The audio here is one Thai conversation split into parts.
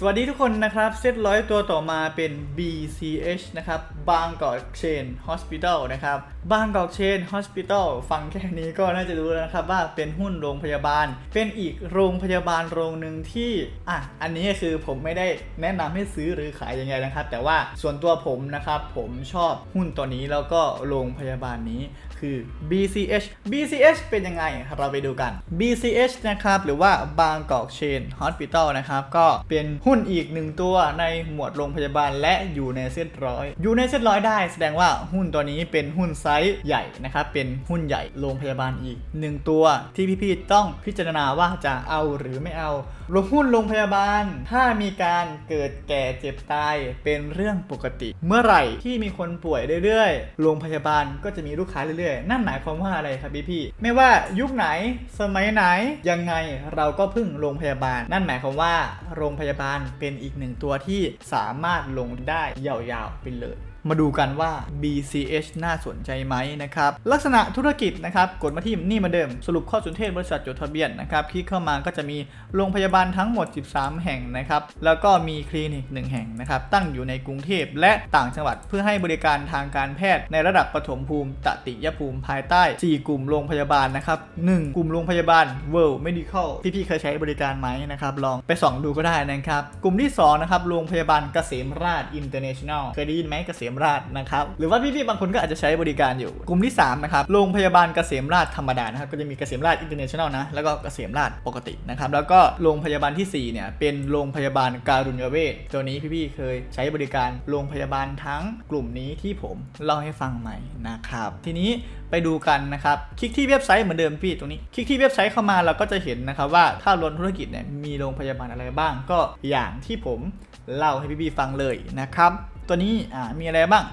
สวัสดีทุกคนนะครับเซตร้อยตัวต่อมาเป็น BCH นะครับบางกอกเชนฮอสพิทอลนะครับ บางกอกเชนฮอสพิทอลฟังแค่นี้ก็น่าจะรู้แล้วนะครับว่าเป็นหุ้นโรงพยาบาล เป็นอีกโรงพยาบาลโรงหนึ่งที่อะอันนี้คือผมไม่ได้แนะนำให้ซื้อหรือขายยังไงนะครับ แต่ว่าส่วนตัวผมนะครับผมชอบหุ้นตัวนี้แล้วก็โรงพยาบาลนี้คือ BCH BCH เป็นยังไงเราไปดูกัน BCH นะครับหรือว่าบางกอกเชนฮอสพิทอลนะครับก็เป็นหุ้นอีกหนึ่งตัวในหมวดโรงพยาบาลและอยู่ในเส้นร้อย อยู่ในเส้นร้อยได้แสดงว่าหุ้นตัวนี้เป็นหุ้นไซส์ใหญ่นะครับ เป็นหุ้นใหญ่โรงพยาบาลอีกหนึ่งตัวที่พี่ๆต้องพิจารณาว่าจะเอาหรือไม่เอาลงหุ้นโรงพยาบาล ถ้ามีการเกิดแก่เจ็บตายเป็นเรื่องปกติ เมื่อไหร่ที่มีคนป่วยเรื่อยๆ โรงพยาบาลก็จะมีลูกค้าเรื่อยๆ นั่นหมายความว่าอะไรครับพี่พี่ๆไม่ว่ายุคไหนสมัยไหนยังไงเราก็พึ่งโรงพยาบาล นั่นหมายความว่า โรงพยาบาลเป็นอีกหนึ่งตัวที่สามารถลงได้ยาวๆไปเลย มาดูกันว่า BCH น่าสนใจไหมนะครับ ลักษณะธุรกิจนะครับกดมาที่นี่มาเดิม สรุปข้อสุนเทศบริษัทจดทะเบียนนะครับคลิกเข้ามาก็จะมีโรงพยาบาลทั้งหมด 13 แห่งนะครับ แล้วก็มีคลินิก 1 แห่งนะครับ ตั้งอยู่ในกรุงเทพและต่างจังหวัดเพื่อให้บริการทางการแพทย์ในระดับปฐมภูมิตติยภูมิภายใต้ 4 กลุ่มโรงพยาบาลนะครับ1กลุ่มโรงพยาบาล World Medical ที่พี่เคยใช้บริการไหมนะครับลองไปส่องดูก็ได้นะครับ กลุ่มที่สองนะครับโรงพยาบาลเกษมราช International เคยได้ยินไหมเกษมราชนะครับ หรือว่าพี่ๆบางคนก็อาจจะใช้บริการอยู่ กลุ่มที่3นะครับ โรงพยาบาลเกษมราชธรรมดานะครับ ก็จะมีเกษมราช International นแนลนะ แล้วก็เกษมราชปกตินะครับ แล้วก็โรงพยาบาลทีสี่4 เนี่ย เป็นโรงพยาบาลการุญเวช ตัวนี้พี่ๆเคยใช้บริการโรงพยาบาลทั้งกลุ่มนี้ที่ผมเล่าให้ฟังใหม่นะครับ ทีนี้ไปดูกันนะครับ คลิกที่เว็บไซต์เหมือนเดิมพี่ตรงนี้ คลิกที่เว็บไซต์เข้ามาเราก็จะเห็นนะครับว่าถ้ารวมธุรกิจเนี่ยมีโรงพยาบาลอะไรบ้างก็อย่างที่ผมเล่าให้พี่ๆฟังเลยนะครับ ตัวนี้อ่ามีอะไรบ้าง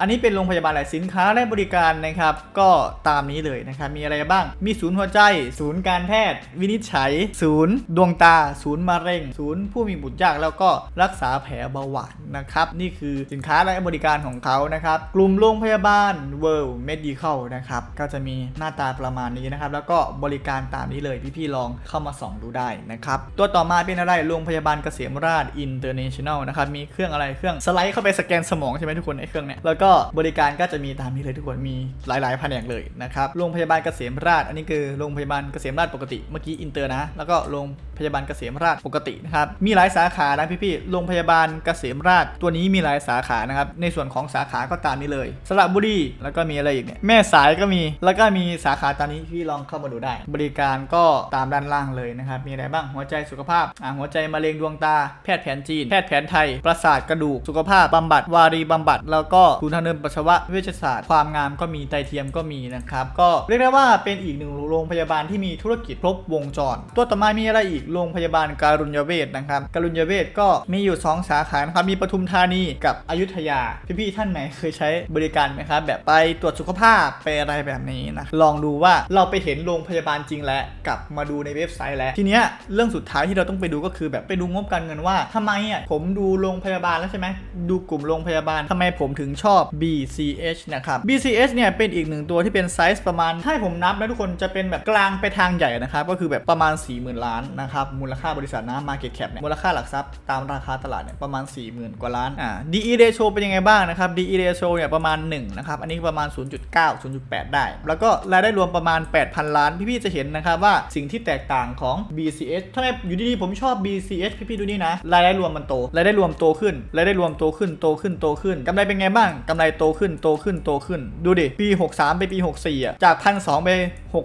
อันนี้เป็นโรงพยาบาลหลายสินค้าและบริการนะครับ ก็ตามนี้เลยนะครับ มีอะไรบ้าง มีศูนย์หัวใจ ศูนย์การแพทย์ วินิจฉัย ศูนย์ ดวงตา ศูนย์มะเร็ง ศูนย์ผู้มีบุตรยากแล้วก็รักษาแผลเบาหวานนะครับ นี่คือสินค้าและบริการของเขานะครับ กลุ่มโรงพยาบาล World Medical นะครับ ก็จะมีหน้าตาประมาณนี้นะครับ แล้วก็บริการตามนี้เลยพี่ๆลองเข้ามาส่องดูได้นะครับ ตัวต่อมาเป็นอะไร โรงพยาบาลเกษมราช International นะครับ มีเครื่องอะไร เครื่องสไลด์เข้าไปสแกนสมองใช่ไหมทุกคนไอ้เครื่องเนี้ย แล้วก็บริการก็จะมีตามนี้เลยทุกคนมีหลายๆแผนกเลยนะครับโรงพยาบาลเกษมราช อันนี้คือโรงพยาบาลเกษมราชปกติเมื่อกี้อินเตอร์นะ แล้วก็โรงพยาบาลเกษมราชปกตินะครับมีหลายสาขานะพี่ๆโรงพยาบาลเกษมราช ตัวนี้มีหลายสาขานะครับในส่วนของสาขาก็ตามนี้เลย สระบุรีแล้วก็มีอะไรอีกเนี่ยแม่สายก็มีแล้วก็มีสาขาตามนี้พี่ลองเข้ามาดูได้ บริการก็ตามด้านล่างเลยนะครับมีอะไรบ้างหัวใจสุขภาพอ่าหัวใจมะเร็งดวงตา แพทย์แผนจีน แพทย์แผนไทย ประสาทกระดูกสุขภาพบำบัดวารีบำบัด แล้วก็ศูนย์ทางเดินปัสสาวะเวชศาสตร์ ความงามก็มีไตเทียมก็มีนะครับ ก็เรียกได้ว่าเป็นอีกหนึ่งโรงพยาบาลที่มีธุรกิจครบวงจร ตัวต่อมามีอะไรอีกโรงพยาบาลการุญยเวชนะครับการุญยเวชก็มีอยู่ 2 สาขานะครับมีปทุมธานีกับอยุธยาพี่ๆท่านไหนเคยใช้บริการไหมครับแบบไปตรวจสุขภาพไปอะไรแบบนี้นะลองดูว่าเราไปเห็นโรงพยาบาลจริงแล้วกลับมาดูในเว็บไซต์แล้วทีเนี้ยเรื่องสุดท้ายที่เราต้องไปดูก็คือแบบไปดูงบการเงินว่าทำไมอะผมดูโรงพยาบาลแล้วใช่ไหมดูกลุ่มโรงพยาบาลทำไมผมถึงชอบ BCH นะครับ BCH เนี่ยเป็นอีกหนึ่งตัวที่เป็นไซส์ประมาณถ้าให้ผมนับนะทุกคนจะเป็นแบบกลางไปทางใหญ่นะครับ ก็คือแบบประมาณ 40,000 ล้านนะครับ มูลค่าบริษัทนะ Market Cap เนี่ยมูลค่าหลักทรัพย์ตามราคาตลาดเนี่ยประมาณ 40,000 กว่าล้านอ่า DE ratio เป็นยังไงบ้างนะครับ DE ratio เนี่ยประมาณ1นะครับอันนี้ประมาณ 0.9 0.8 ได้ แล้วก็รายได้รวมประมาณ 8,000 ล้าน พี่ๆจะเห็นนะครับว่าสิ่งที่แตกต่างของ BCH ทำไมอยู่ดีๆผมชอบ BCH พี่ๆดูนี่นะรายได้รวมมันโตรายได้รวมโตขึ้นรายได้รวมโตขึ้นโตขึ้นโตขึ้นกำไรเป็นไงบ้างกำไรโตขึ้นโตขึ้นโตขึ้น ดูดิ ปี 63 ไปปี 64อะจาก1,200ไป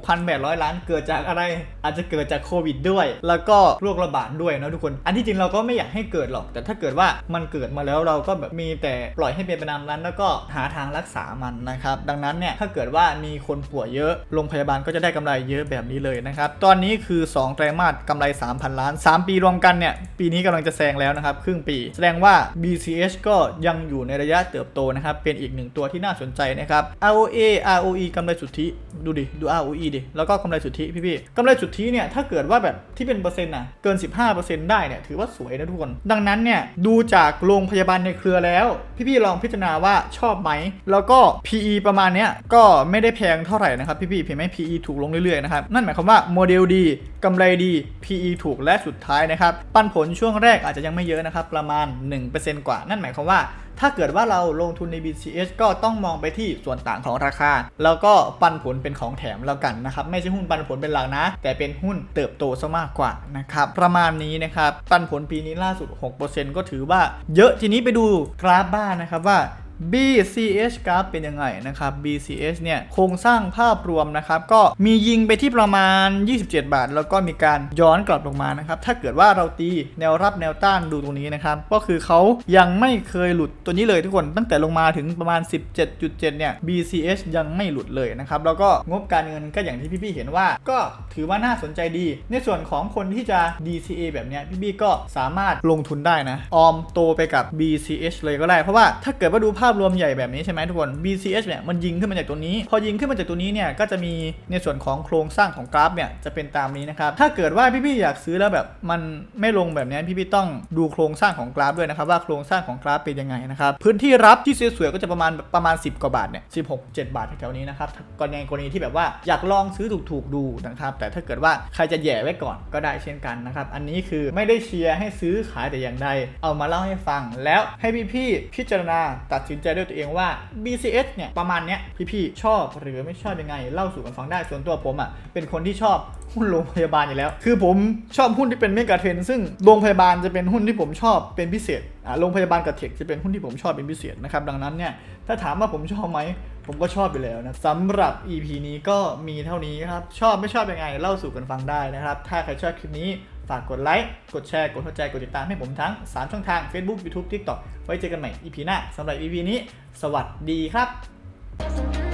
6,800 ล้านเกิดจากอะไร อาจจะเกิดจากโควิดด้วย แล้วก็โรคระบาดด้วยนะทุกคน อันที่จริงเราก็ไม่อยากให้เกิดหรอก แต่ถ้าเกิดว่ามันเกิดมาแล้วเราก็แบบมีแต่ปล่อยให้เป็นไปตามนั้น แล้วก็หาทางรักษามันนะครับ ดังนั้นเนี่ยถ้าเกิดว่ามีคนป่วยเยอะโรงพยาบาลก็จะได้กำไรเยอะแบบนี้เลยนะครับ ตอนนี้คือ 2 ไตรมาสกำไร 3,000 ล้าน 3 ปีรวมกันเนี่ยปีนี้กำลังจะแซงแล้วนะครับครึ่งปี แสดงว่า BCH ก็ยังอยู่ในระยะเติบโตนะครับนะครับเป็นอีกหนึ่งตัวที่น่าสนใจนะครับ ROA ROE กำไรสุทธิดูดิดู ROE ดิแล้วก็กำไรสุทธิพี่ๆกำไรสุทธิเนี่ยถ้าเกิดว่าแบบที่เป็นเปอร์เซ็นต์น่ะเกิน 15%ได้เนี่ยถือว่าสวยนะทุกคน ดังนั้นเนี่ยดูจากโรงพยาบาลในเครือแล้ว พี่ๆลองพิจารณาว่าชอบไหม แล้วก็ PE ประมาณเนี้ยก็ไม่ได้แพงเท่าไหร่นะครับพี่ๆเพียงแม้ PE ถูกลงเรื่อยๆนะครับนั่นหมายความว่าโมเดลดีกำไรดี PE ถูกและสุดท้ายนะครับปันผลช่วงแรกอาจจะยังไม่เยอะนะครับประมาณ 1%กว่านั่นหมายความว่า ถ้าเกิดว่าเราลงทุนใน BCS ก็ต้องมองไปที่ส่วนต่างของราคา แล้วก็ปันผลเป็นของแถมแล้วกันนะครับ ไม่ใช่หุ้นปันผลเป็นหลักนะ แต่เป็นหุ้นเติบโตซะมากกว่านะครับ ประมาณนี้นะครับ ปันผลปีนี้ล่าสุด 6%ก็ถือว่าเยอะทีนี้ไปดูกราฟบ้านนะครับว่า BCH กราฟเป็นยังไงนะครับ BCH เนี่ยโครงสร้างภาพรวมนะครับ ก็มียิงไปที่ประมาณ 27 บาท แล้วก็มีการย้อนกลับลงมานะครับ ถ้าเกิดว่าเราตีแนวรับแนวต้านดูตรงนี้นะครับ ก็คือเขายังไม่เคยหลุดตัวนี้เลยทุกคนตั้งแต่ลงมาถึงประมาณ 17.7 เนี่ย BCH ยังไม่หลุดเลยนะครับ แล้วก็งบการเงินก็อย่างที่พี่ๆเห็นว่า ก็ถือว่าน่าสนใจดี ในส่วนของคนที่จะ DCA แบบเนี้ยพี่ๆก็สามารถลงทุนได้นะออมโตไปกับ BCH เลยก็ได้เพราะว่าถ้าเกิดว่าดูภาพรวมใหญ่แบบนี้ใช่ไหมทุกคน BCH เนี่ยมันยิงขึ้นมาจากตัวนี้ พอยิงขึ้นมาจากตัวนี้เนี่ยก็จะมีในส่วนของโครงสร้างของกราฟเนี่ยจะเป็นตามนี้นะครับ ถ้าเกิดว่าพี่ๆอยากซื้อแล้วแบบมันไม่ลงแบบนี้พี่ๆต้องดูโครงสร้างของกราฟด้วยนะครับว่าโครงสร้างของกราฟเป็นยังไงนะครับพื้นที่รับที่สวยๆก็จะประมาณประมาณ 10 กว่าบาทเนี่ย16 7บาทแถวๆนี้นะครับกรณีกรณีที่แบบว่าอยากลองซื้อถูกๆดูนะครับแต่ถ้าเกิดว่าใครจะแย่ไว้ก่อนก็ได้เช่นกันนะครับอันนี้คือไม่ได้เชียร์ให้ซื้อขายแต่อย่างใดเอามาเล่าให้ฟัง แล้วให้พี่ๆพิจารณาตัดสินใจด้วยตัวเองว่า BCS เนี่ยประมาณเนี้ยพี่ๆชอบหรือไม่ชอบยังไง เล่าสู่กันฟังได้ส่วนตัวผมอะเป็นคนที่ชอบหุ้นโรงพยาบาลอยู่แล้ว คือผมชอบหุ้นที่เป็นเมกะเทรนซึ่งโรงพยาบาลจะเป็นหุ้นที่ผมชอบเป็นพิเศษอ่าโรงพยาบาลกับเทคจะเป็นหุ้นที่ผมชอบเป็นพิเศษนะครับดังนั้นเนี่ยถ้าถามว่าผมชอบไหมผมก็ชอบอยู่แล้วนะสำหรับ EP นี้ก็มีเท่านี้ครับชอบไม่ชอบยังไง เล่าสู่กันฟังได้นะครับ ถ้าใครชอบคลิปนี้ ฝากกดไลค์ กดแชร์ กดหัวใจ กดติดตามให้ผมทั้ง 3 ช่องทาง Facebook YouTube TikTok ไว้เจอกันใหม่ EP หน้าสำหรับ EP นี้ สวัสดีครับ